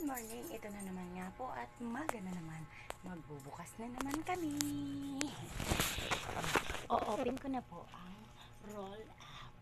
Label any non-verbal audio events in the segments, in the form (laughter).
Good morning! Ito na naman nga po at maga na naman. Magbubukas na naman kami. (laughs) O-open ko na po ang roll up.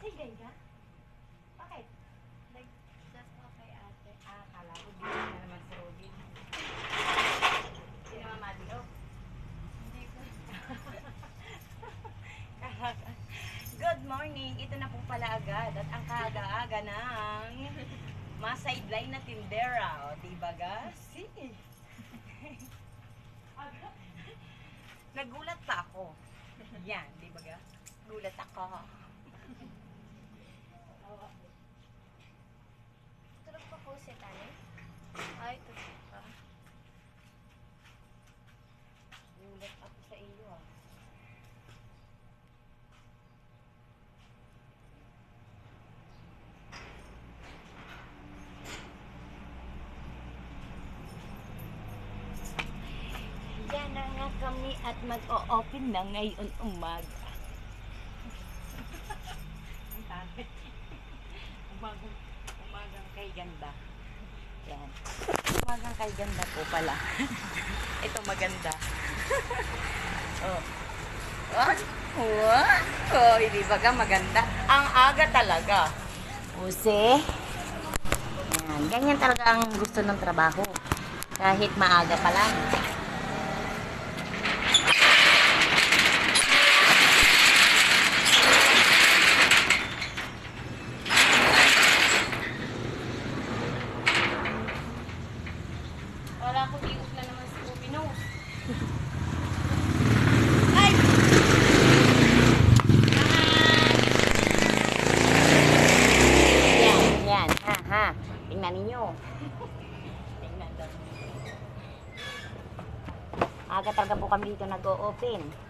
Sige ka? Bakit? Just po kay ate. Ah, kala ko di na naman si Robin. Hindi naman madilog. Hindi ko. Good morning! Ito na po pala agad at ang kaaga-aga ng ma-sideline na tindera. O, di ba gas? Sige. (laughs) Nagulat pa ako. Yan, di ba gas? Gulat ako. Tulog pa po si Tani. Ay, tulog pa. Gulat ako sa iyo. ah. Yan na nga kami at mag-o-open na ngayon umaga. Ang tabi. Umagang, umagang kay ganda. Yan. Umagang kay ganda po pala. (laughs) Ito maganda. (laughs) oh. What? What? Oh, hindi ba ka maganda? Ang aga talaga. Use. Yan. Ganyan talaga ang gusto ng trabaho. Kahit maaga pa lang. Wala ko dius na naman si Ruby Nose. Ay! Yan, yan. Ha, ha. Tingnan ninyo. Tingnan daw. Aga talaga po kami dito nag-o-open.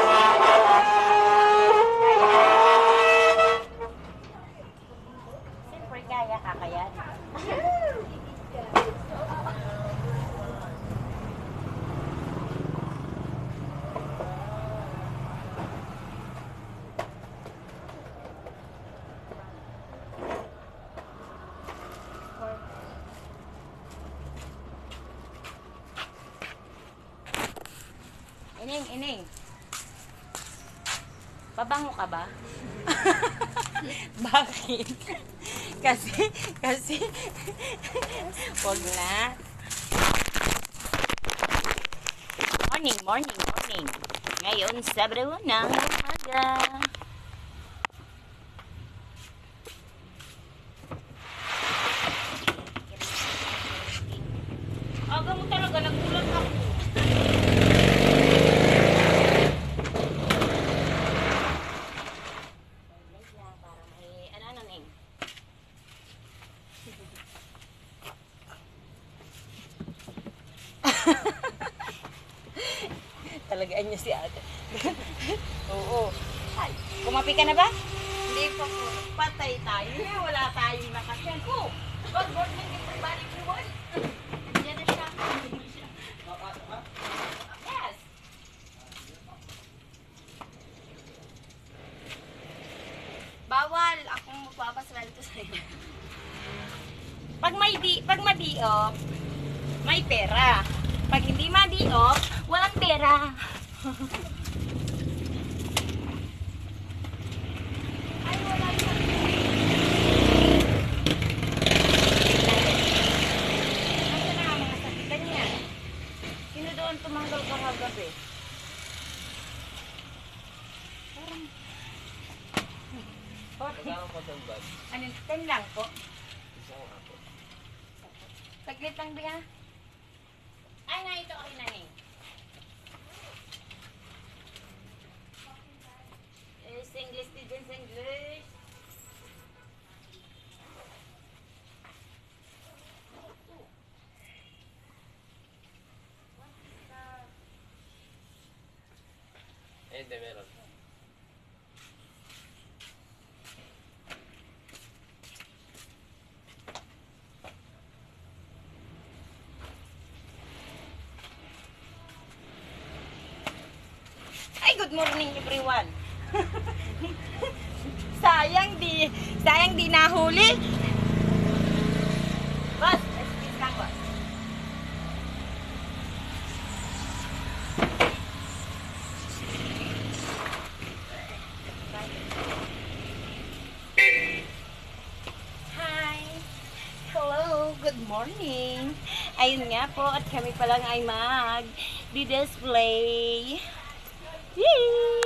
Ining, ining. Pabango ka ba? (laughs) Bakit? kasi, kasi, wag na. Morning, morning, morning. Ngayon, Sabado ng umaga. Aga mo talaga, nagulat ako. Wait lang, para may, ano, ano, Ning? Talagaan niya si ate. (laughs) Oo. Ay, kumapi ka na ba? Hindi pa po. Patay tayo na. Wala tayong nakasyan. Oh, God, God, hindi ko balik buwan. Diyan na siya. Yes. Bawal. Akong magpapasweldo sa'yo. Pag may di, pag madiop, may pera. Pag hindi madiop, pera. tumanggal kahagabi. Parang... Bakit? Ano, 10 lang po. Isang ako. Saglit lang ba Ay, na ito okay na eh. Hindi, meron. Ay, good morning everyone. (laughs) sayang di, sayang di nahuli. Morning! Ayun nga po, at kami pa lang ay mag-display. Yay!